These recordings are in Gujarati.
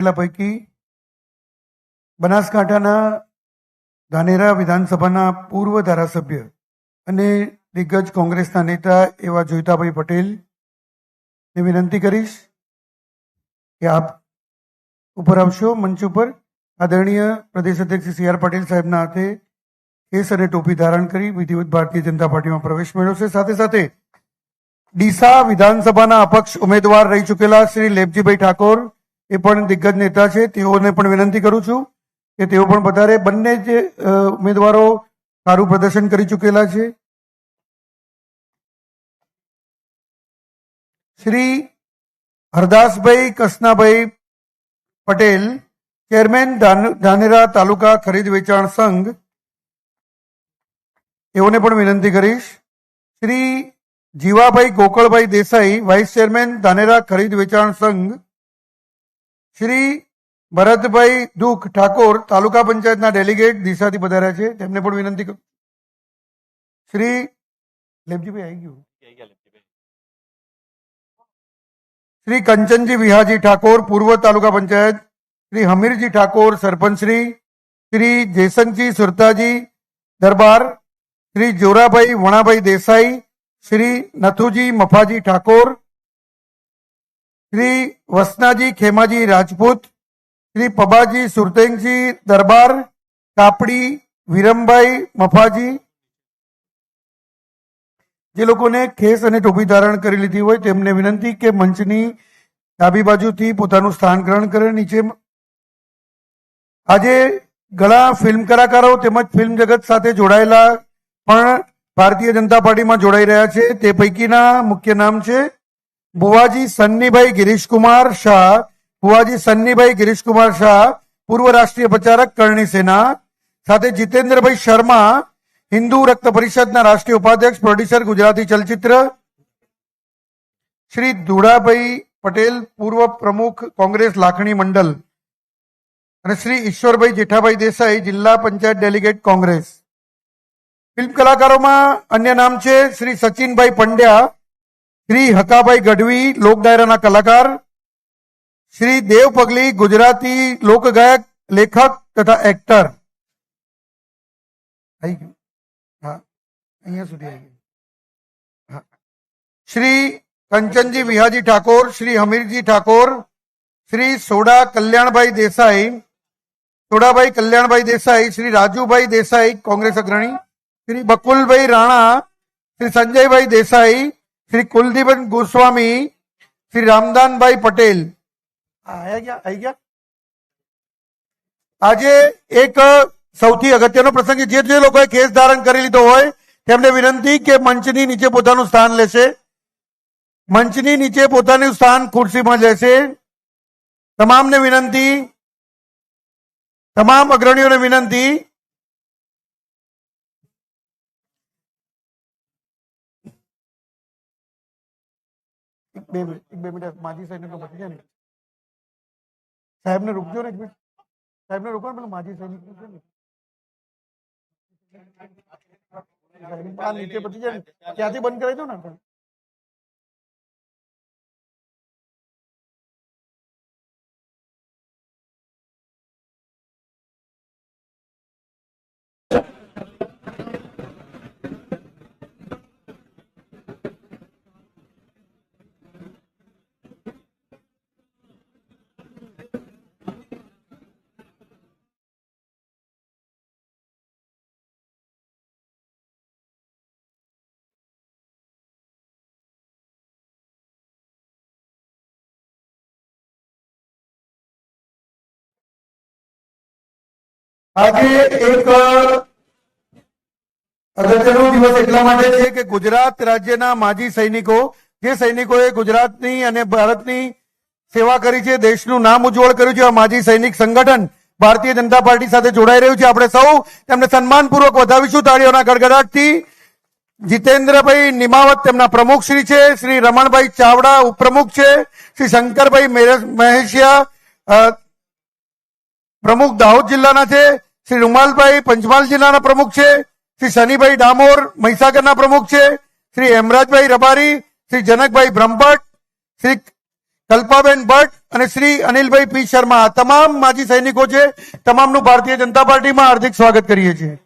એટલા પૈકી બનાસકાંઠાના ધાનેરા વિધાનસભાના પૂર્વ ધારાસભ્ય અને દિગ્ગજ કોંગ્રેસના નેતા એવા જોઈતાભાઈ પટેલને વિનંતી કરીશ કે આપ ઉપર આવશો મંચ ઉપર. આદરણીય પ્રદેશ અધ્યક્ષ સી આર પટેલ સાહેબના હાથે કેસ અને ટોપી ધારણ કરી વિધિવત ભારતીય જનતા પાર્ટીમાં પ્રવેશ મેળવશે સાથે સાથે ડીસા વિધાનસભાના અપક્ષ ઉમેદવાર રહી ચૂકેલા શ્રી લેપજીભાઈ ઠાકોર એ પણ દિગ્ગજ નેતા છે. તેઓને પણ વિનંતી કરું છું કે તેઓ પણ વધારે બંને જ ઉમેદવારો સારું પ્રદર્શન કરી ચૂકેલા છે. શ્રી હરદાસભાઈ કસનાભાઈ પટેલ, ચેરમેન ધાનેરા તાલુકા ખરીદ વેચાણ સંઘ, તેઓને પણ વિનંતી કરીશ. શ્રી જીવાભાઈ ગોકળભાઈ દેસાઈ, વાઇસ ચેરમેન ધાનેરા ખરીદ વેચાણ સંઘ શ્રી ભરતભાઈ દુઃખ ઠાકોર તાલુકા પંચાયતના ડેલિગેટ દિશાથી પધાર્યા છે. તેમને પણ વિનંતી કરું. શ્રી લેપજીભાઈ આવી ગયું. શ્રી કંચનજી વિહાજી ઠાકોર પૂર્વ તાલુકા પંચાયત. શ્રી હમીરજી ઠાકોર સરપંચશ્રી. શ્રી જયસંગજી સુરતાજી દરબાર. શ્રી જોરાભાઈ વણાભાઈ દેસાઈ. શ્રી નથુજી મફાજી ઠાકોર. શ્રી વસનાજી ખેમાજી રાજપૂત, શ્રી પબાજી સુરતેંગજી દરબાર, કાપડી વિરમભાઈ મફાજી. જે લોકોને ખેસ અને ટોપી ધારણ કરી લીધી હોય તેમને વિનંતી કે મંચની ડાબી બાજુથી પોતાનું સ્થાન ગ્રહણ કરે, નીચે આજે ઘણા ફિલ્મ કલાકારો તેમજ ફિલ્મ જગત સાથે જોડાયેલા પણ ભારતીય જનતા પાર્ટીમાં જોડાઈ રહ્યા છે. તે પૈકીના મુખ્ય નામ છે બુવાજી સન્નીભાઈ ગિરીશકુમાર શાહ બુવાજી સન્નીભાઈ ગિરીશકુમાર શાહ, પૂર્વ રાષ્ટ્રીય પ્રચારક કરણી સેના, સાથે જીતેન્દ્રભાઈ શર્મા, હિન્દુ રક્ત પરિષદના રાષ્ટ્રીય ઉપાધ્યક્ષ, પ્રોડ્યુસર, ગુજરાતી ચલચિત્ર, શ્રી ધુડાભાઈ પટેલ, પૂર્વ પ્રમુખ, કોંગ્રેસ લાખણી મંડળ અને શ્રી ઈશ્વરભાઈ જેઠાભાઈ દેસાઈ, જિલ્લા પંચાયત ડેલિગેટ કોંગ્રેસ. ફિલ્મ કલાકારોમાં અન્ય નામ છે શ્રી સચિનભાઈ પંડ્યા શ્રી હકાભાઈ ગઢવી લોક ડાયરાના કલાકાર, શ્રી દેવ પગલી ગુજરાતી લોકગાયક, લેખક તથા એક્ટર શ્રી કંચનજી વિહાજી ઠાકોર, શ્રી હમીરજી ઠાકોર, શ્રી સોડા કલ્યાણભાઈ દેસાઈ, સોડાભાઈ કલ્યાણભાઈ દેસાઈ, શ્રી રાજુભાઈ દેસાઈ, કોંગ્રેસ અગ્રણી, શ્રી બકુલભાઈ રાણા, શ્રી સંજયભાઈ દેસાઈ શ્રી કુલદીપન ગોસ્વામી શ્રી રામદાનભાઈ પટેલ. આયા ગયા આવી ગયા. આજે એક સૌથી અગત્યનો પ્રસંગ જે જે લોકોએ કેસ ધારણ કરી લીધો હોય તેમને વિનંતી કે મંચની નીચે પોતાનું સ્થાન લેશે. મંચની નીચે પોતાનું સ્થાન ખુરશીમાં લેશે. તમામને વિનંતી તમામ અગ્રણીઓને વિનંતી એક બે મિનિટ એક બે મિનિટ માજી સૈનિકો તો બચી જાય ને. સાહેબને રૂકજો ને એક મિનિટ. સાહેબને રોકો ને પેલું માજી સૈનિક છે ને. સાહેબ, આ નીચે પતી જાય ને. ત્યાંથી બંધ કરાવી દો ને આજે એક, અગત્યનો દિવસ એટલા માટે છે કે ગુજરાત રાજ્યના માજી સૈનિકો, જે સૈનિકોએ ગુજરાતની અને ભારતની સેવા કરી છે, દેશનું નામ ઉજ્જવળ કર્યું છે માજી સૈનિક સંગઠન ભારતીય જનતા પાર્ટી સાથે જોડાઈ રહ્યું છે. આપણે સૌ તેમને સન્માનપૂર્વક વધાવીશું તાળીઓના ગડગડાટથી. જીતેન્દ્રભાઈ નિમાવત તેમના પ્રમુખ શ્રી છે, શ્રી રમણભાઈ ચાવડા ઉપપ્રમુખ છે, શ્રી શંકરભાઈ મહેશિયા પ્રમુખ દાહોદ જિલ્લાના છે, શ્રી રૂમાલભાઈ પંચમહાલ જિલ્લાના પ્રમુખ છે, શ્રી શનિભાઈ ડામોર મહીસાગરના પ્રમુખ છે, શ્રી હેમરાજભાઈ રબારી, શ્રી જનકભાઈ બ્રહ્મભટ્ટ, શ્રી કલ્પાબેન ભટ્ટ અને શ્રી અનિલભાઈ પી શર્મા તમામ માજી સૈનિકો છે. તમામનું ભારતીય જનતા પાર્ટીમાં હાર્દિક સ્વાગત કરીએ છીએ.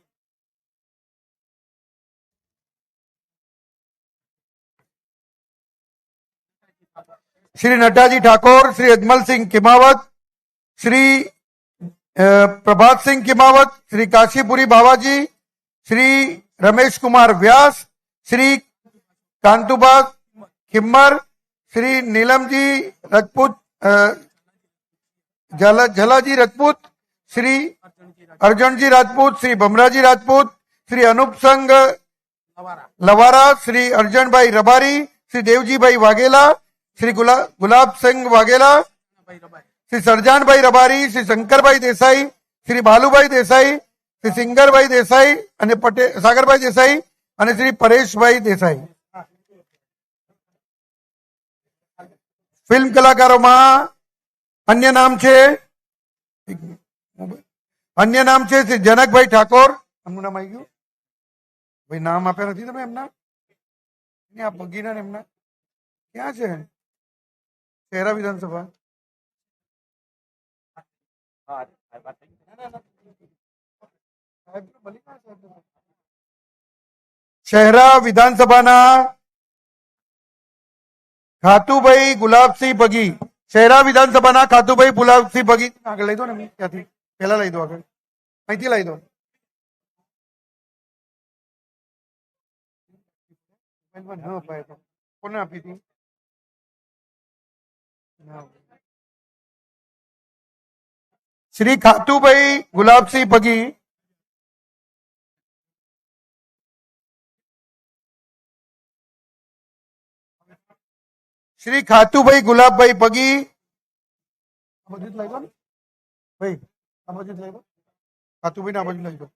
શ્રી નટાજી ઠાકોર, શ્રી અજમલસિંહ કિમાવત, શ્રી પ્રભાતસિંહ કિમાવત, શ્રી કાશીપુરી બાવાજી, શ્રી રમેશ કુમાર વ્યાસ, શ્રી કાંતુબા ખિમ્મર, શ્રી નીલમજી રજપૂત ઝલાજી રજપૂત, શ્રી અર્જુનજી રાજપૂત, શ્રી ભમરાજી રાજપૂત, શ્રી અનુપસંગ લવારા, શ્રી અર્જણભાઈ રબારી, શ્રી દેવજીભાઈ વાઘેલા, શ્રી ગુલા- ગુલાબસિંહ વાઘેલા શ્રી સરજાનભાઈ રબારી, શ્રી શંકરભાઈ દેસાઈ, શ્રી બાલુભાઈ દેસાઈ, શ્રી સિંગરભાઈ દેસાઈ અને પટેલ, સાગરભાઈ દેસાઈ અને શ્રી પરેશભાઈ દેસાઈ. ફિલ્મ કલાકારોમાં અન્ય નામ છે, અન્ય નામ છે શ્રી જનકભાઈ ઠાકોર. એમનું નામ આવી ગયું? ભાઈ, નામ આપ્યા નથી તમે એમના? આ એમના? ક્યાં છે? શહેરા વિધાનસભા? શહેરા વિધાનસભાના ખાતુભાઈ ગુલાબસિંહ પગી શહેરા વિધાનસભાના ખાતુભાઈ ગુલાબસિંહ પગી આગળ લઈ દો ને ત્યાંથી પહેલા લઈ દો આગળ અહીંથી લઈ દો મોબાઈલમાં ન અપાય તો કોને આપી હતી ના. શ્રી ખાતુભાઈ ગુલાબસિંહ પગી શ્રી ખાતુભાઈ ગુલાબભાઈ પગી આ બાજુ જ લઈ દો ને ભાઈ આ બાજુ જ લઈ દો ખાતુભાઈ આ બાજુ લઈ દો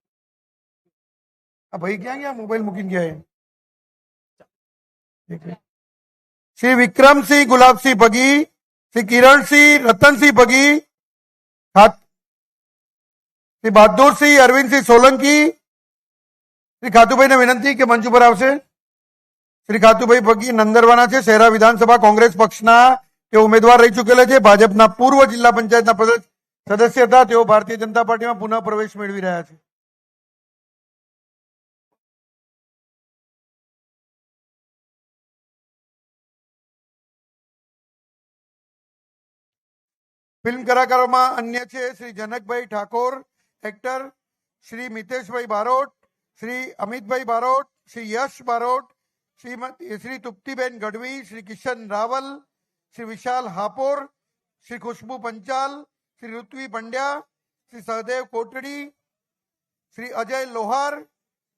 આ ભાઈ ક્યાં ગયા મોબાઈલ મૂકીને ગયા એ એક મિનિટ. શ્રી વિક્રમસિંહ ગુલાબસિંહ પગી શ્રી કિરણસિંહ રતનસિંહ પગી ખાત- શ્રી બહાદુરસિંહ અરવિંદસિંહ સોલંકી શ્રી ખાતુભાઈને વિનંતી કે મંચ ઉપર આવશે શ્રી ખાતુભાઈ પગી નંદરવાના છે શહેરા વિધાનસભા કોંગ્રેસ પક્ષના તેઓ ઉમેદવાર રહી ચૂકેલા છે ભાજપના પૂર્વ જિલ્લા પંચાયતના પ્રદેશ સદસ્ય હતા તેઓ ભારતીય જનતા પાર્ટીમાં પુનઃ પ્રવેશ મેળવી રહ્યા છે. ફિલ્મ કલાકારોમાં અન્ય છે, શ્રી જનકભાઈ ઠાકોર એક્ટર શ્રી મિતેશભાઈ બારોટ, શ્રી અમિતભાઈ બારોટ, શ્રી યશ બારોટ, શ્રીમતી, શ્રી તુપ્તિબેન ગઢવી, શ્રી કિશન રાવલ, શ્રી વિશાલ હાપોર, શ્રી ખુશ્બુ પંચાલ, શ્રી ઋત્વી પંડ્યા, શ્રી સહદેવ કોટડી, શ્રી અજય લોહાર,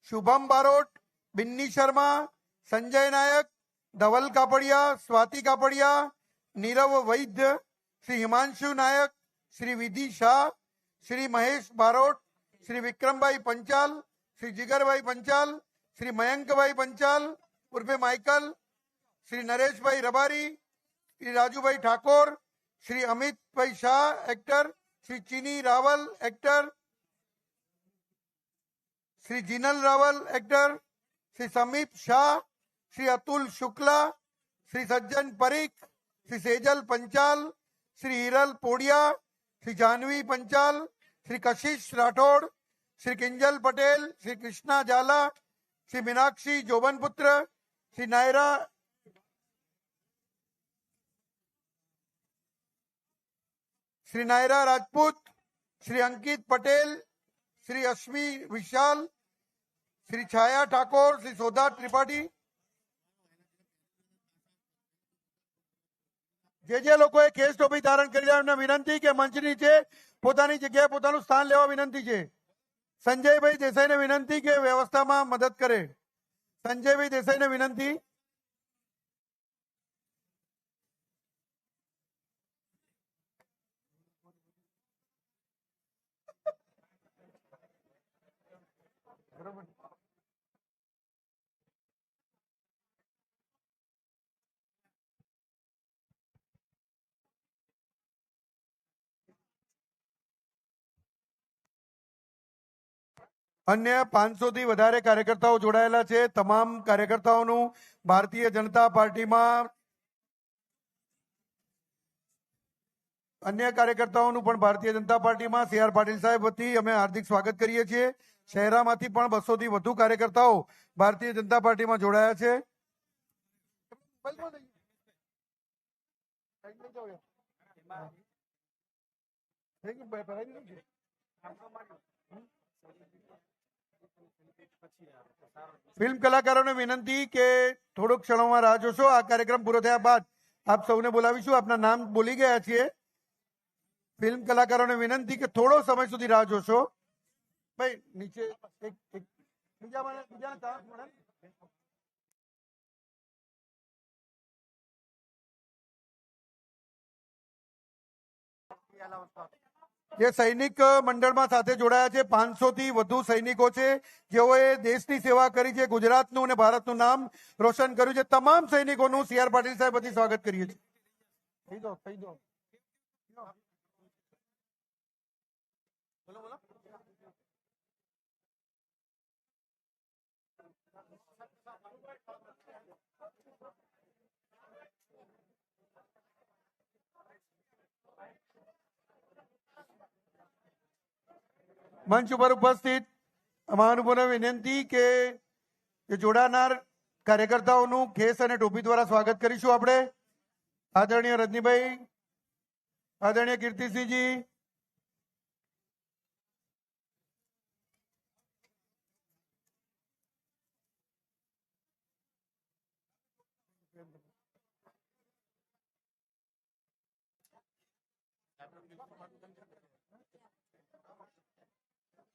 શુભમ બારોટ, બિન્ની શર્મા, સંજય નાયક, ધવલ કાપડિયા, સ્વાતિ કાપડિયા, નીરવ વૈદ્ય, શ્રી હિમાંશુ નાયક, શ્રી વિધિ શાહ શ્રી મહેશ બારોટ શ્રી વિક્રમભાઈ પંચાલ શ્રી જીગરભાઈ પંચાલ શ્રી મયંકભાઈ પંચાલ ઉર્ફે Michael Shri Nareshbhai Rabari Shri Rajubhai Thakor Shri Amitbhai Shah actor Shri Chini Raval actor Shri Jinal Raval actor Shri Samip Shah Shri Atul Shukla Shri Sajjan Parikh Shri Sejal Panchal Shri Hiral પોડિયા Shri Janvi Panchal, Shri Kashish Rathod, Shri Kinjal Patel, Shri Krishna Jhala, Shri Meenakshi જોબનપુત્ર, Shri Naira Shri Naira Rajput, Shri અંકિત પટેલ, શ્રી અશ્મી વિશાલ, શ્રી છાયા ઠાકોર, શ્રી સોધા ત્રિપાઠી જે જે લોકોએ કેસ ટોપી ધારણ કરી એમને વિનંતી કે મંચ નીચે પોતાની જગ્યાએ પોતાનું સ્થાન લેવા વિનંતી છે. સંજયભાઈ દેસાઈને વિનંતી કે વ્યવસ્થામાં મદદ કરે. સંજયભાઈ દેસાઈને વિનંતી. અન્ય પાંચસો થી વધારે કાર્યકર્તાઓ જોડાયેલા છે. તમામ કાર્યકર્તાઓનું ભારતીય જનતા પાર્ટીમાં અન્ય કાર્યકર્તાઓનું પણ ભારતીય જનતા પાર્ટીમાં સી આર પાટીલ સાહેબ વતી અમે હાર્દિક સ્વાગત કરીએ છીએ. શહેરામાંથી પણ બસો થી વધુ કાર્યકર્તાઓ ભારતીય જનતા પાર્ટીમાં જોડાયા છે. ફિલ્મ કલાકારોને વિનંતી કે થોડોક ક્ષણોમાં રાહ જોશો. આ કાર્યક્રમ પૂરો થયા બાદ આપ સૌને બોલાવીશું. આપના નામ બોલી ગયા છીએ. ફિલ્મ કલાકારોને વિનંતી કે થોડો સમય સુધી રાહ જોશો. ભાઈ, નીચે એક એક, બીજા મને બીજા ચાન્સ મળે? ને? જે સૈનિક મંડળમાં સાથે જોડાયા છે. પાંચસો થી વધુ સૈનિકો છે. જેઓએ દેશની સેવા કરી છે, ગુજરાતનું અને ભારતનું નામ રોશન કર્યું છે. તમામ સૈનિકોનું સી આર પાટીલ સાહેબ સ્વાગત કરીએ છીએ થઈ દો થઈ દો બોલો બોલો મંચ ઉપર ઉપસ્થિત મહાનુભાવોને વિનંતી કે જોડાનાર કાર્યકર્તાઓનું ખેસ અને ટોપી દ્વારા સ્વાગત કરીશું આપણે. આદરણીય રજનીભાઈ, આદરણીય કીર્તિસિંહજી.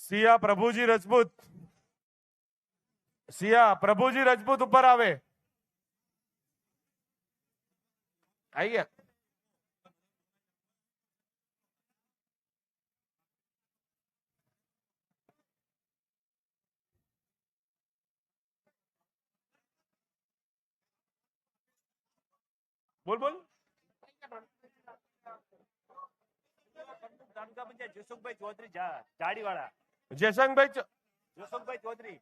સિયા પ્રભુજી રજપૂત સિયા પ્રભુજી રજપૂત ઉપર આવે આઈ ગયા બોલ બોલ તાલુકા પંચાયત જસુખભાઈ ચૌધરી જા- જાડીવાળા. જયશંકભાઈ ચ- જસુખભાઈ ચૌધરી.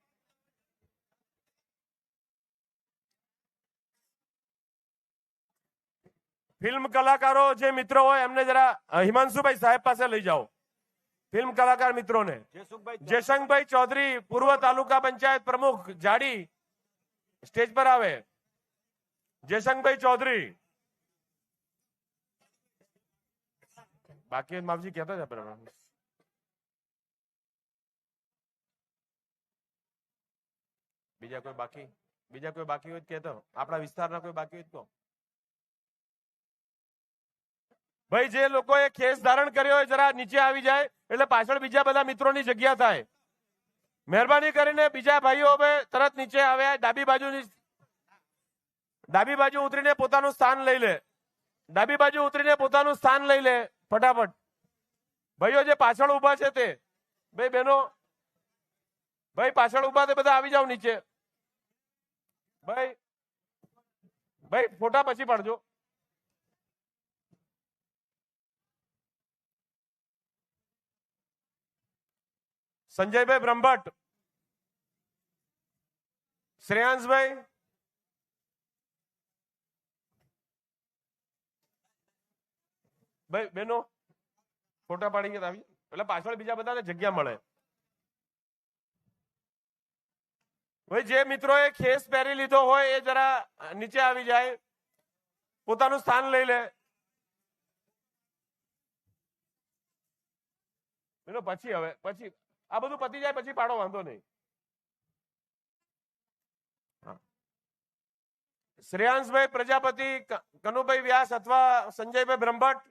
ફિલ્મ કલાકારો જે મિત્રો હોય એમને જરા અ, હિમાંશુભાઈ સાહેબ પાસે લઈ જાઓ. ફિલ્મ કલાકાર મિત્રોને. જસુખભાઈ જયશંકભાઈ ચૌધરી પૂર્વ તાલુકા પંચાયત પ્રમુખ જાડી સ્ટેજ પર આવે. જયશંકભાઈ ચૌધરી. બાકી માવજી કહેતા હતા બરાબર બીજા કોઈ બાકી, બીજા કોઈ બાકી હોય કહેતો. આપણા વિસ્તારના કોઈ બાકી હોય તો ભાઈ, જે લોકોએ કેસ ધારણ કર્યો હોય જરા નીચે આવી જાય, એટલે પાછળ બીજા બધા મિત્રોની જગ્યા થાય. મહેરબાની કરીને બીજા ભાઈઓ તરત નીચે આવ્યા, ડાબી બાજુની ડાબી બાજુ ઉતરીને પોતાનું સ્થાન લઈ લે. ડાબી બાજુ ઉતરીને પોતાનું સ્થાન લઈ લે. ફટાફટ. ભાઈઓ જે પાછળ ઊભા છે તે. ભાઈ બહેનો, ભાઈ પાછળ ઊભા તે બધા આવી જાવ નીચે. ભાઈ ભાઈ ફોટા પછી પાડજો. સંજયભાઈ બ્રહ્મભટ્ટ શ્રેયાંશભાઈ ભાઈ, બેનો, ફોટા પાડી આવી એટલે પાછળ બીજા બધાને જગ્યા મળે. ભાઈ, જે મિત્રોએ ખેસ પહેરી લીધો હોય, એ જરા નીચે આવી જાય. પોતાનું સ્થાન લઈ લે. બેનો, પછી હવે, પછી, આ બધું પતી જાય, પછી પાડો, વાંધો નહીં. શ્રેયાંશભાઈ પ્રજાપતિ કનુભાઈ વ્યાસ અથવા સંજયભાઈ બ્રહ્મભટ્ટ